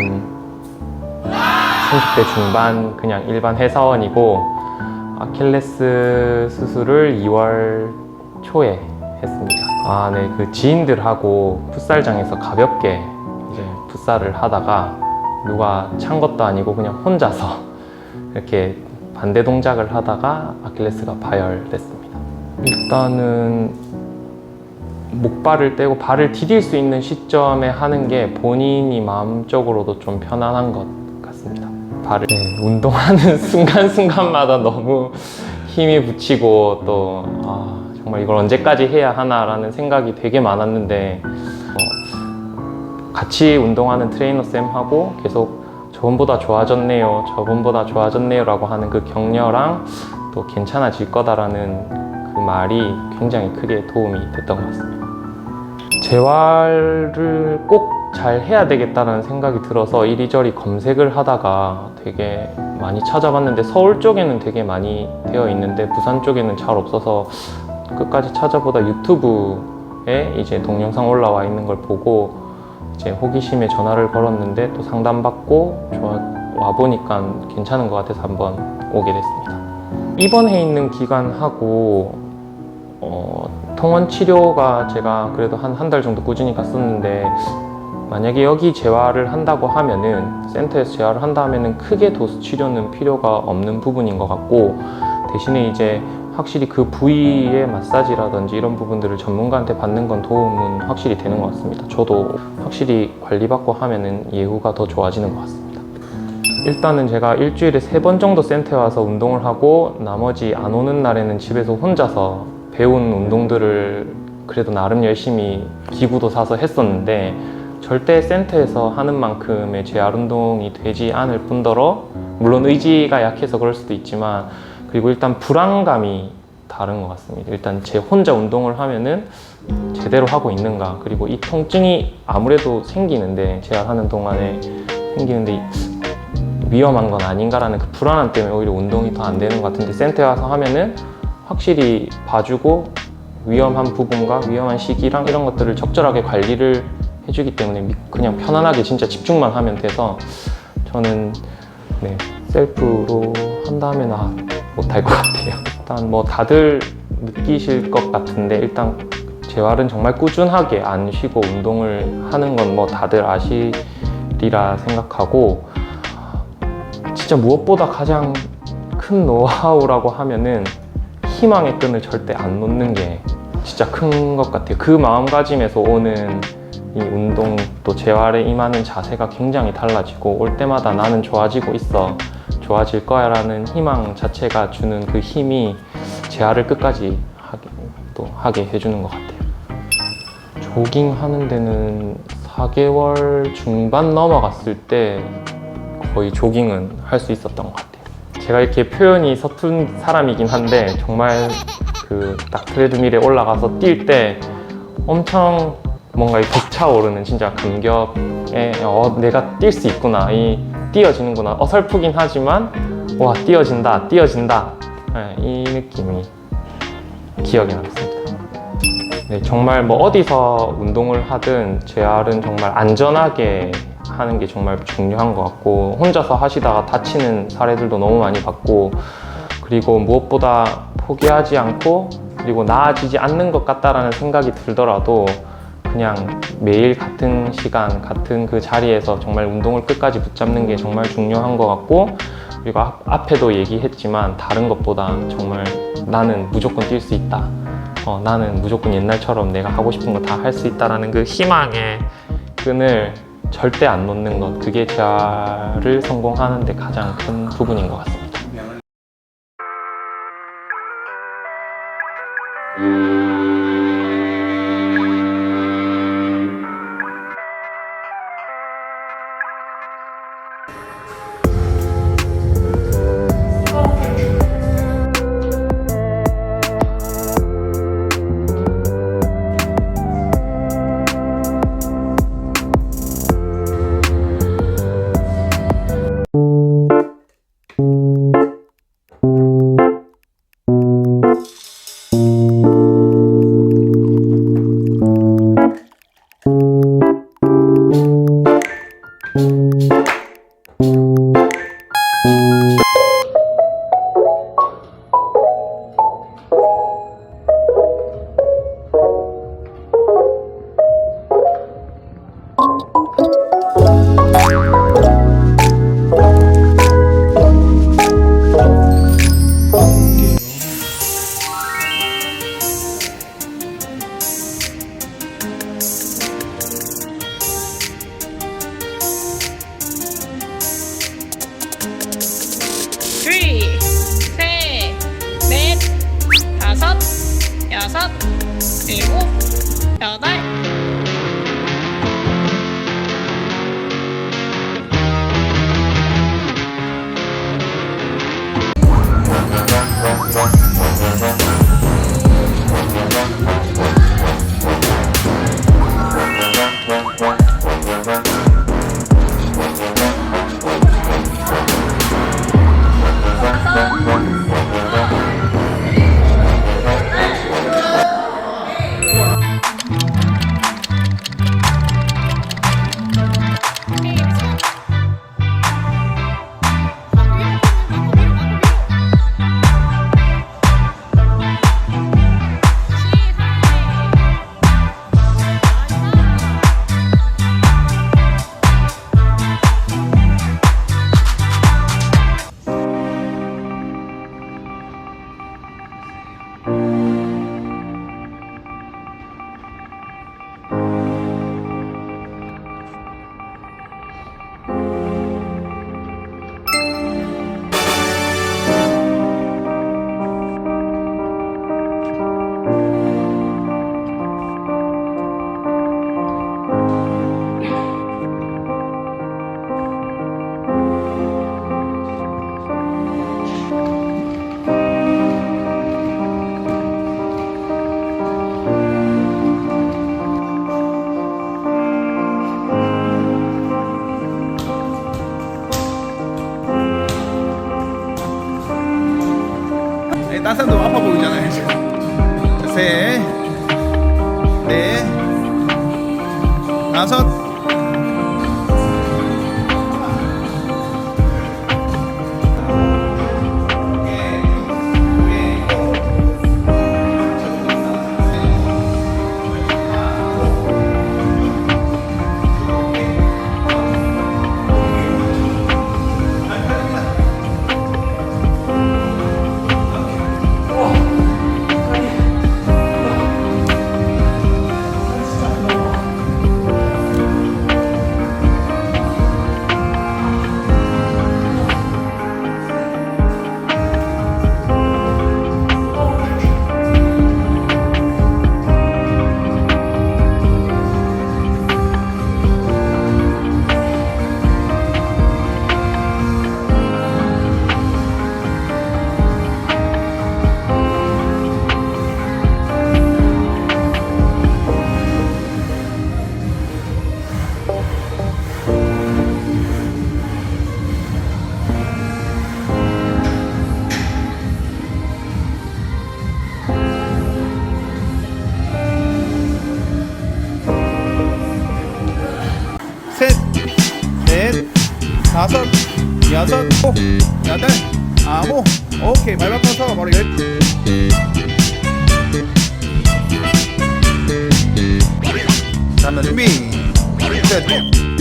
음, 30대 중반 그냥 일반 회사원이고 아킬레스 수술을 2월 초에 했습니다. 아, 네, 그 지인들하고 풋살장에서 가볍게 이제 풋살을 하다가 누가 찬 것도 아니고 그냥 혼자서 이렇게 반대 동작을 하다가 아킬레스가 파열됐습니다. 일단은 목발을 떼고 발을 디딜 수 있는 시점에 하는 게 본인이 마음적으로도 좀 편안한 것 같습니다. 발을 네, 운동하는 순간순간마다 너무 힘이 붙이고 또 아, 정말 이걸 언제까지 해야 하나라는 생각이 되게 많았는데 어, 같이 운동하는 트레이너 쌤하고 계속 저번보다 좋아졌네요, 저번보다 좋아졌네요라고 하는 그 격려랑 또 괜찮아질 거다라는 그 말이 굉장히 크게 도움이 됐던 것 같습니다. 재활을 꼭 잘 해야 되겠다는 생각이 들어서 이리저리 검색을 하다가 되게 많이 찾아봤는데 서울 쪽에는 되게 많이 되어 있는데 부산 쪽에는 잘 없어서 끝까지 찾아보다 유튜브에 이제 동영상 올라와 있는 걸 보고 이제 호기심에 전화를 걸었는데 또 상담받고 와 보니까 괜찮은 것 같아서 한번 오게 됐습니다. 입원해 있는 기간하고 어, 통원 치료가 제가 그래도 한 한 달 정도 꾸준히 갔었는데 만약에 여기 재활을 한다고 하면은 센터에서 재활을 한다 하면은 크게 도수 치료는 필요가 없는 부분인 것 같고 대신에 이제 확실히 그 부위의 마사지라든지 이런 부분들을 전문가한테 받는 건 도움은 확실히 되는 것 같습니다. 저도 확실히 관리받고 하면은 예후가 더 좋아지는 것 같습니다. 일단은 제가 일주일에 세 번 정도 센터에 와서 운동을 하고 나머지 안 오는 날에는 집에서 혼자서 배운 운동들을 그래도 나름 열심히 기구도 사서 했었는데 절대 센터에서 하는 만큼의 재활 운동이 되지 않을 뿐더러 물론 의지가 약해서 그럴 수도 있지만 그리고 일단 불안감이 다른 것 같습니다. 일단 제 혼자 운동을 하면은 제대로 하고 있는가 그리고 이 통증이 아무래도 생기는데 재활하는 동안에 생기는데 위험한 건 아닌가라는 그 불안함 때문에 오히려 운동이 더 안 되는 것 같은데 센터에 와서 하면은 확실히 봐주고 위험한 부분과 위험한 시기랑 이런 것들을 적절하게 관리를 해주기 때문에 미- 그냥 편안하게 진짜 집중만 하면 돼서 저는 네, 셀프로 한다면 아, 못할 것 같아요. 일단 뭐 다들 느끼실 것 같은데 일단 재활은 정말 꾸준하게 안 쉬고 운동을 하는 건 뭐 다들 아시리라 생각하고 진짜 무엇보다 가장 큰 노하우라고 하면은 희망의 끈을 절대 안 놓는 게 진짜 큰 것 같아요. 그 마음가짐에서 오는 이 운동 또 재활에 임하는 자세가 굉장히 달라지고 올 때마다 나는 좋아지고 있어 좋아질 거야 라는 희망 자체가 주는 그 힘이 재활을 끝까지 하게, 또 하게 해주는 것 같아요. 조깅 하는 데는 4개월 중반 넘어갔을 때 거의 조깅은 할 수 있었던 것 같아요. 제가 이렇게 표현이 서툰 사람이긴 한데 정말 그 딱 트레드밀에 올라가서 뛸 때 엄청 뭔가 이 벅차오르는 진짜 감격에 어, 내가 뛸 수 있구나 이 뛰어지는구나 어설프긴 하지만 와 뛰어진다 뛰어진다 네, 이 느낌이 기억에 남습니다. 네, 정말 뭐 어디서 운동을 하든 재활은 정말 안전하게 하는 게 정말 중요한 것 같고 혼자서 하시다가 다치는 사례들도 너무 많이 봤고 그리고 무엇보다 포기하지 않고 그리고 나아지지 않는 것 같다라는 생각이 들더라도 그냥 매일 같은 시간 같은 그 자리에서 정말 운동을 끝까지 붙잡는 게 정말 중요한 것 같고 그리고 앞, 앞에도 얘기했지만 다른 것보다 정말 나는 무조건 뛸 수 있다. 어, 나는 무조건 옛날처럼 내가 하고 싶은 거 다 할 수 있다라는 그 희망의 끈을 절대 안 놓는 것 그게 재활을 성공하는 데 가장 큰 부분인 것 같습니다. 일 Oh. 네, 딴 사람도 아파 보이잖아요 지금. 자, 셋, 넷, 다섯 여섯, 일곱, 여덟, 아홉. 오케이 발 바꿔서 바로 열. 잠깐 준비. 셋,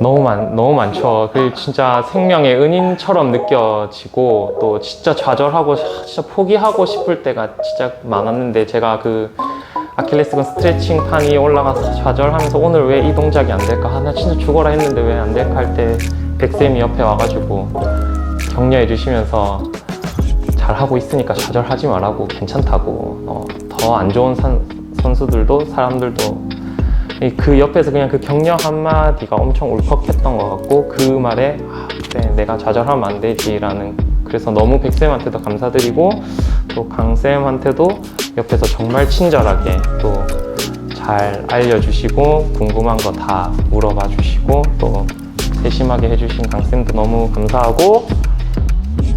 너무 많 너무 많죠. 그 진짜 생명의 은인처럼 느껴지고 또 진짜 좌절하고 진짜 포기하고 싶을 때가 진짜 많았는데 제가 그 아킬레스건 스트레칭 판이 올라가서 좌절하면서 오늘 왜 이 동작이 안 될까? 아, 나 진짜 죽어라 했는데 왜 안 될까 할 때 백쌤이 옆에 와가지고 격려해 주시면서 잘 하고 있으니까 좌절하지 말라고 괜찮다고 어, 더 안 좋은 선, 선수들도 사람들도 이 그 옆에서 그냥 그 격려 한마디가 엄청 울컥했던 것 같고 그 말에 아, 그래 내가 좌절하면 안 되지라는 그래서 너무 백쌤한테도 감사드리고 또 강쌤한테도 옆에서 정말 친절하게 또 잘 알려주시고 궁금한 거 다 물어봐 주시고 또 세심하게 해주신 강쌤도 너무 감사하고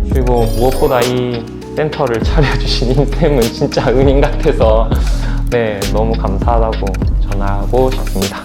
그리고 무엇보다 이 센터를 차려주신 임쌤은 진짜 은인 같아서 네 너무 감사하다고 전하고 싶습니다.